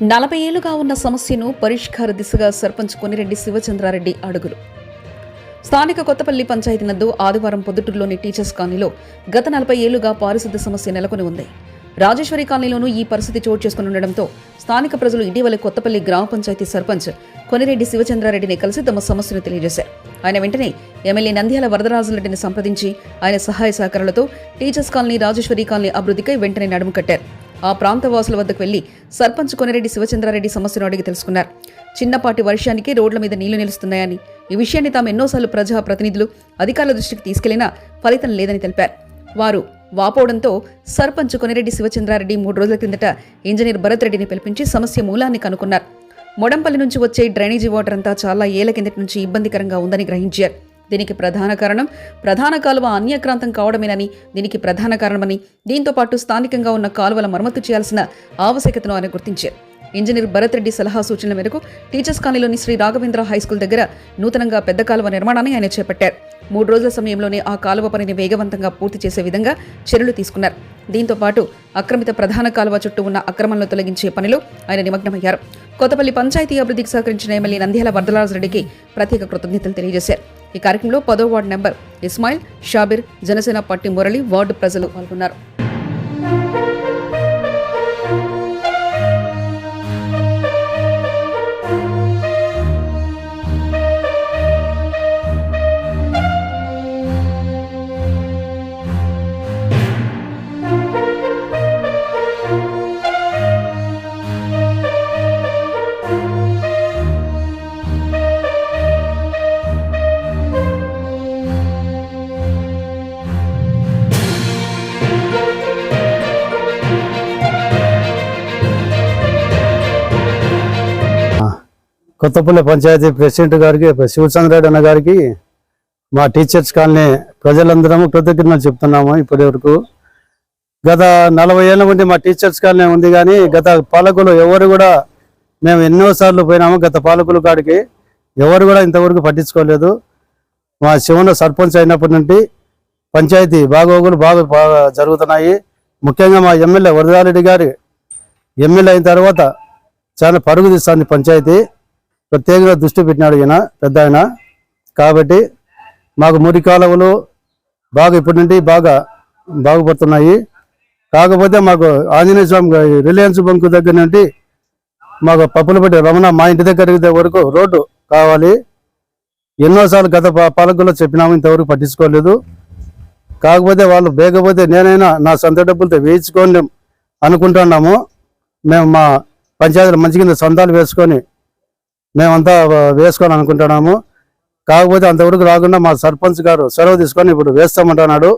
నలభై ఏళ్ళుగా ఉన్న సమస్యను పరిష్కార దిశగా సర్పంచ్ కొనిరెడ్డి శివచంద్రారెడ్డి అడుగులు. స్థానిక కొత్తపల్లి పంచాయతీ నందు ఆదివారం పొద్దుటూరులోని టీచర్స్ కాలనీలో గత నలభై ఏళ్ళుగా పారిశుద్ధ్య సమస్య నెలకొని ఉంది. రాజేశ్వరి కాలనీలోనూ ఈ పరిస్థితి చోటు చేసుకుని ఉండడంతో స్థానిక ప్రజలు ఇటీవల కొత్తపల్లి గ్రామ పంచాయతీ సర్పంచ్ కొనిరెడ్డి శివచంద్రారెడ్డిని కలిసి తమ సమస్యను తెలియజేశారు. ఆయన వెంటనే ఎమ్మెల్యే నంద్యాల వరదరాజులరెడ్డిని సంప్రదించి ఆయన సహాయ సహకారాలతో టీచర్స్ కాలనీ రాజేశ్వరి కాలనీ అభివృద్ధికై వెంటనే నడుము కట్టారు. ఆ ప్రాంత వాసుల వద్దకు వెళ్ళి సర్పంచ్ కొనిరెడ్డి శివచంద్రారెడ్డి సమస్యను అడిగి తెలుసుకున్నారు. చిన్నపాటి వర్షానికి రోడ్ల మీద నీళ్ళు నిలుస్తున్నాయని ఈ విషయాన్ని తాము ఎన్నోసార్లు ప్రజా ప్రతినిధులు అధికారుల దృష్టికి తీసుకెళ్ళినా ఫలితం లేదని తెలిపారు. వారు వాపోవడంతో సర్పంచ్ కొనిరెడ్డి శివచంద్రారెడ్డి మూడు రోజుల కిందట ఇంజనీర్ భరత్ రెడ్డిని పిలిపించి సమస్య మూలాన్ని కనుక్కున్నారు. మొడంపల్లి నుంచి వచ్చే డ్రైనేజీ వాటర్ అంతా చాలా ఏళ్ళ కిందటి నుంచి ఇబ్బందికరంగా ఉందని గ్రహించారు. దీనికి ప్రధాన కారణం ప్రధాన కాలువ అన్యక్రాంతం కావడమేనని దీనికి ప్రధాన కారణమని దీంతోపాటు స్థానికంగా ఉన్న కాలువల మరమ్మతు చేయాల్సిన ఆవశ్యకతను ఆయన గుర్తించారు. ఇంజనీర్ భరత్ రెడ్డి సలహా సూచనల మేరకు టీచర్స్ కాలనీలోని శ్రీ రాఘవేంద్ర హైస్కూల్ దగ్గర నూతనంగా పెద్ద కాలువ నిర్మాణాన్ని ఆయన చేపట్టారు. మూడు రోజుల సమయంలోనే ఆ కాలువ పనిని వేగవంతంగా పూర్తి చేసే విధంగా చర్యలు తీసుకున్నారు. దీంతో పాటు ఆక్రమిత ప్రధాన కాలువ చుట్టూ ఉన్న అక్రమాలను తొలగించే పనిలో ఆయన నిమగ్నమయ్యారు. కొత్తపల్లి పంచాయతీ అభివృద్ధికి సహకరించిన ఎమ్మెల్యే నంద్యాల వరదరాజరెడ్డికి ప్రత్యేక కృతజ్ఞతలు తెలియజేశారు. ఈ కార్యక్రమంలో పదో ward number Ismail Shabir Janasena party Murali ward ప్రజలు పాల్గొన్నారు. కొత్తపల్లి పంచాయతీ ప్రెసిడెంట్ గారికి శివచంద్రెడ్డి అన్న గారికి మా టీచర్స్ కాలనీ ప్రజలందరము కృతజ్ఞతలు చెప్తున్నాము ఇప్పటి వరకు గత నలభై ఏళ్ళ నుండి మా టీచర్స్ కాలనీ ఉంది కానీ గత పాలకులు ఎవరు కూడా మేము ఎన్నోసార్లు పోయినాము గత పాలకుల కాడికి. ఎవరు కూడా ఇంతవరకు పట్టించుకోలేదు. మా శివన సర్పంచ్ అయినప్పటి నుండి పంచాయతీ బాగోగులు బాగా బాగా జరుగుతున్నాయి. ముఖ్యంగా మా ఎమ్మెల్యే వరదారెడ్డి గారి ఎమ్మెల్యే అయిన తర్వాత చాలా పరుగు తీస్తుంది పంచాయతీ. ప్రత్యేకంగా దృష్టి పెట్టినాడు ఈయన పెద్ద ఆయన. కాబట్టి మాకు మురి కాలువలు బాగా ఇప్పటి నుండి బాగా బాగుపడుతున్నాయి. కాకపోతే మాకు ఆంజనేయ స్వామి రిలయన్స్ బంక్ దగ్గర నుండి మాకు పప్పులపట్టి రమణ మా ఇంటి దగ్గర వరకు రోడ్డు కావాలి. ఎన్నోసార్లు గత పాలకుల్లో చెప్పినాము ఇంతవరకు పట్టించుకోలేదు. కాకపోతే వాళ్ళు బేగపోతే నేనైనా నా సొంత డబ్బులతో వేయించుకోలేం అనుకుంటున్నాము. మేము మా పంచాయతీలు మంచి కింద సొంతాలు వేసుకొని మేమంతా వేసుకోవాలని అనుకుంటున్నాము. కాకపోతే అంతవరకు రాకుండా మా సర్పంచ్ గారు సెలవు తీసుకొని ఇప్పుడు వేస్తామంటున్నాడు.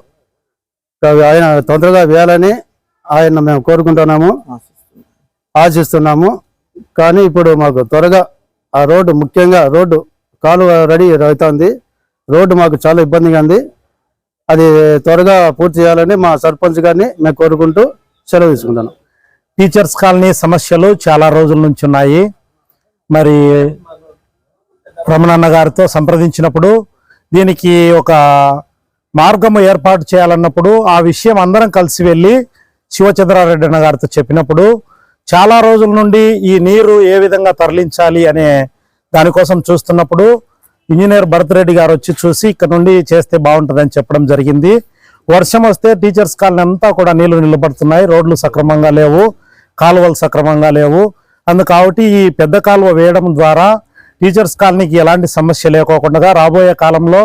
ఆయన తొందరగా వేయాలని ఆయన మేము కోరుకుంటున్నాము. ఆశిస్తున్నాము. కానీ ఇప్పుడు మాకు త్వరగా ఆ రోడ్డు ముఖ్యంగా రోడ్డు కాలువ రెడీ అవుతుంది. రోడ్డు మాకు చాలా ఇబ్బందిగా ఉంది. అది త్వరగా పూర్తి చేయాలని మా సర్పంచ్ గారిని మేము కోరుకుంటూ సెలవు తీసుకుంటాను టీచర్స్ కాలనీ సమస్యలు చాలా రోజుల నుంచి ఉన్నాయి. మరి రమణన్న గారితో సంప్రదించినప్పుడు దీనికి ఒక మార్గము ఏర్పాటు చేయాలన్నప్పుడు ఆ విషయం అందరం కలిసి వెళ్ళి శివచంద్రారెడ్డి అన్న గారితో చెప్పినప్పుడు చాలా రోజుల నుండి ఈ నీరు ఏ విధంగా తరలించాలి అనే దానికోసం చూస్తున్నప్పుడు ఇంజనీర్ భరత్ రెడ్డి గారు వచ్చి చూసి ఇక్కడ నుండి చేస్తే బాగుంటుందని చెప్పడం జరిగింది. వర్షం వస్తే టీచర్స్ కాలనీ అంతా కూడా నీళ్ళు నిలబడుతున్నాయి. రోడ్లు సక్రమంగా లేవు. కాలువలు సక్రమంగా లేవు. అందు కాబట్టి ఈ పెద్ద కాలువ వేయడం ద్వారా టీచర్స్ కాలనీకి ఎలాంటి సమస్య లేకోకుండా రాబోయే కాలంలో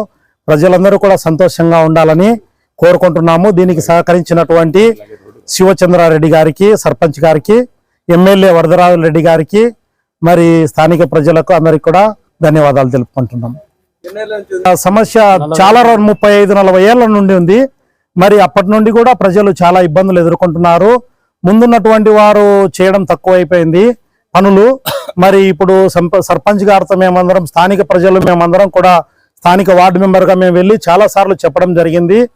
ప్రజలందరూ కూడా సంతోషంగా ఉండాలని కోరుకుంటున్నాము. దీనికి సహకరించినటువంటి శివచంద్రారెడ్డి గారికి సర్పంచ్ గారికి ఎమ్మెల్యే వరదరాజు రెడ్డి గారికి మరి స్థానిక ప్రజలకు అందరికి కూడా ధన్యవాదాలు తెలుపుకుంటున్నాం. ఆ సమస్య చాలా రోజు ముప్పై ఐదు నలభై ఏళ్ళ నుండి ఉంది. మరి అప్పటి నుండి కూడా ప్రజలు చాలా ఇబ్బందులు ఎదుర్కొంటున్నారు. ముందున్నటువంటి వారు చేయడం తక్కువైపోయింది. పనులు. మరి ఇప్పుడు సంప- సర్పంచ్ గారితో మేమందరం స్థానిక ప్రజలు మేమందరం కూడా స్థానిక వార్డు మెంబర్గా మేము వెళ్ళి చాలా సార్లు చెప్పడం జరిగింది.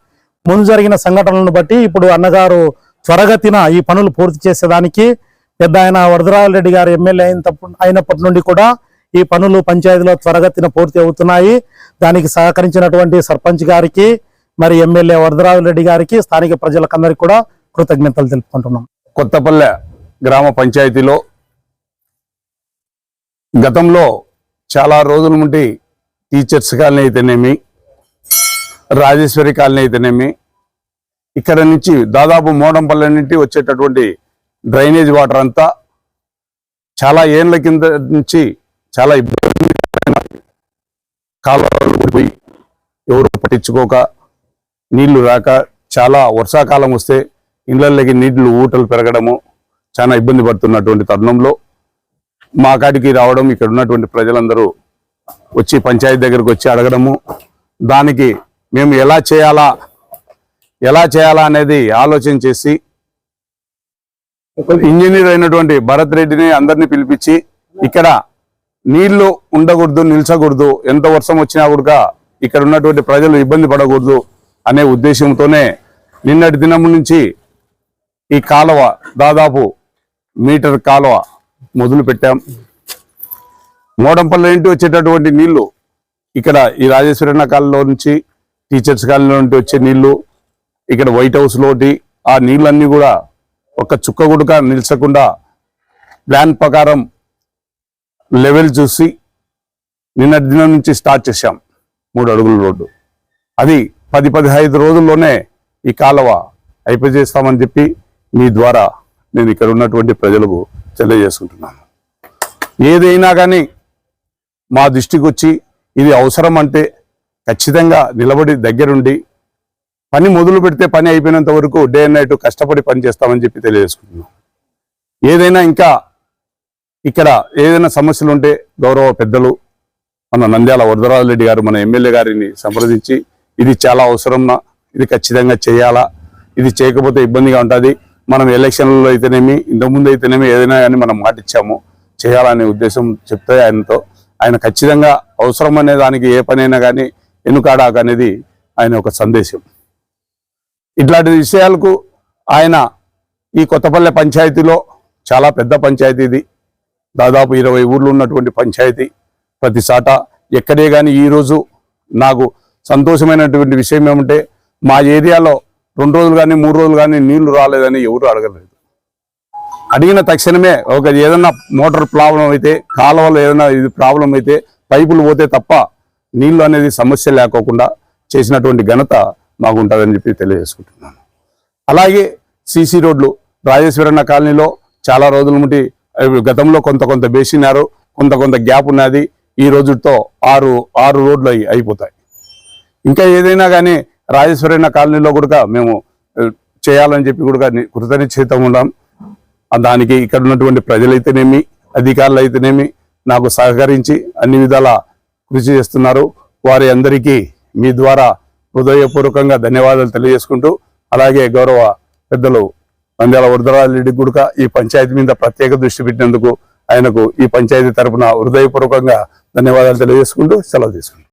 ముందు జరిగిన సంఘటనలను బట్టి ఇప్పుడు అన్నగారు త్వరగతిన ఈ పనులు పూర్తి చేసేదానికి పెద్ద ఆయన వరదరాజు రెడ్డి గారు ఎమ్మెల్యే అయిన అయినప్పటి నుండి కూడా ఈ పనులు పంచాయతీలో త్వరగతిన పూర్తి అవుతున్నాయి. దానికి సహకరించినటువంటి సర్పంచ్ గారికి మరి ఎమ్మెల్యే వరదరాజు రెడ్డి గారికి స్థానిక ప్రజలకందరికీ కూడా కృతజ్ఞతలు తెలుపుకుంటున్నాం. కొత్తపల్లె గ్రామ పంచాయతీలో గతంలో చాలా రోజుల నుండి టీచర్స్ కాలనీ అయితేనేమి రాజేశ్వరి కాలనీ అయితేనేమి ఇక్కడ నుంచి దాదాపు మోడంపల్లి నుండి వచ్చేటటువంటి డ్రైనేజ్ వాటర్ అంతా చాలా ఏళ్ళ కింద నుంచి చాలా ఇబ్బంది కాలువలు ఎవరు పట్టించుకోక నీళ్ళు రాక చాలా వర్షాకాలం వస్తే ఇళ్ళలోకి నీళ్ళు ఊటలు పెరగడము చాలా ఇబ్బంది పడుతున్నటువంటి తరుణంలో మా కాడికి రావడం ఇక్కడ ఉన్నటువంటి ప్రజలందరూ వచ్చి పంచాయతీ దగ్గరకు వచ్చి అడగడము. దానికి మేము ఎలా చేయాలా ఎలా చేయాలా అనేది ఆలోచన చేసి ఇంజనీర్ అయినటువంటి భరత్ రెడ్డిని అందరినీ పిలిపించి ఇక్కడ నీళ్ళు ఉండకూడదు నిల్చకూడదు ఎంత వర్షం వచ్చినా కూడా ఇక్కడ ఉన్నటువంటి ప్రజలు ఇబ్బంది పడకూడదు అనే ఉద్దేశంతోనే నిన్నటి దినం నుంచి ఈ కాలువ దాదాపు మీటర్ కాలువ మొదలు పెట్టాం. మోడంపల్లి నుండి వచ్చేటటువంటి నీళ్ళు ఇక్కడ ఈ రాజేశ్వరన్న కాలంలో నుంచి టీచర్స్ కాలంలో నుండి వచ్చే నీళ్ళు ఇక్కడ వైట్ హౌస్ లోటి ఆ నీళ్ళన్నీ కూడా ఒక చుక్క గుడుక నిల్చకుండా ప్లాన్ ప్రకారం లెవెల్ చూసి నిన్నటి దినం నుంచి స్టార్ట్ చేశాం మూడు అడుగుల రోడ్డు. అది పది పదిహైదు రోజుల్లోనే ఈ కాలువ అయిపోజేస్తామని చెప్పి మీ ద్వారా నేను ఇక్కడ ఉన్నటువంటి ప్రజలకు తెలియజేసుకుంటున్నాను. ఏదైనా కానీ మా దృష్టికి వచ్చి ఇది అవసరం అంటే ఖచ్చితంగా నిలబడి దగ్గరుండి పని మొదలు పెడితే పని అయిపోయినంత వరకు డే అండ్ నైట్ కష్టపడి పని చేస్తామని చెప్పి తెలియజేసుకుంటున్నాం. ఏదైనా ఇంకా ఇక్కడ ఏదైనా సమస్యలు ఉంటే గౌరవ పెద్దలు మన నంద్యాల వరదరాజరెడ్డి గారు మన ఎమ్మెల్యే గారిని సంప్రదించి ఇది చాలా అవసరం ఇది ఖచ్చితంగా చేయాలా ఇది చేయకపోతే ఇబ్బందిగా ఉంటుంది. మనం ఎలక్షన్లలో అయితేనేమి ఇంతకుముందు అయితేనేమి ఏదైనా కానీ మనం మాట ఇచ్చాము చేయాలనే ఉద్దేశం చెప్తే ఆయనతో. ఆయన ఖచ్చితంగా అవసరం అనే దానికి ఏ పనైనా కానీ ఎన్నుకాడాక అనేది ఆయన ఒక సందేశం. ఇట్లాంటి విషయాలకు ఆయన ఈ కొత్తపల్లె పంచాయతీలో చాలా పెద్ద పంచాయతీ ఇది. దాదాపు ఇరవై ఊర్లు ఉన్నటువంటి పంచాయతీ ప్రతి చాట ఎక్కడే కానీ ఈరోజు నాకు సంతోషమైనటువంటి విషయం ఏమంటే మా ఏరియాలో రెండు రోజులు కానీ మూడు రోజులు కానీ నీళ్ళు రాలేదని ఎవరు అడగలేదు. అడిగిన తక్షణమే ఒక ఏదైనా మోటార్ ప్రాబ్లం అయితే కాలువలో ఏదైనా ఇది ప్రాబ్లం అయితే పైపులు పోతే తప్ప నీళ్ళు అనేది సమస్య లేకోకుండా చేసినటువంటి ఘనత మాకు ఉంటుందని చెప్పి తెలియజేసుకుంటున్నాను. అలాగే సీసీ రోడ్లు రాజేశ్వరన్న కాలనీలో చాలా రోజుల నుండి గతంలో కొంత కొంత వేసినారు కొంత కొంత గ్యాప్ ఉన్నది ఈ రోజుతో ఆరు ఆరు రోడ్లు అయి అయిపోతాయి. ఇంకా ఏదైనా కానీ రాజేశ్వరైన కాలనీలో కూడా మేము చేయాలని చెప్పి కూడా కృతనిశ్చితం ఉన్నాం. దానికి ఇక్కడ ఉన్నటువంటి ప్రజలైతేనేమి అధికారులు అయితేనేమి నాకు సహకరించి అన్ని విధాల కృషి చేస్తున్నారు. వారి అందరికీ మీ ద్వారా హృదయపూర్వకంగా ధన్యవాదాలు తెలియజేసుకుంటూ అలాగే గౌరవ పెద్దలు నంద్యాల వరదరాజు రెడ్డి గుడక ఈ పంచాయతీ మీద ప్రత్యేక దృష్టి పెట్టినందుకు ఆయనకు ఈ పంచాయతీ తరఫున హృదయపూర్వకంగా ధన్యవాదాలు తెలియజేసుకుంటూ సెలవు తీసుకుంటాం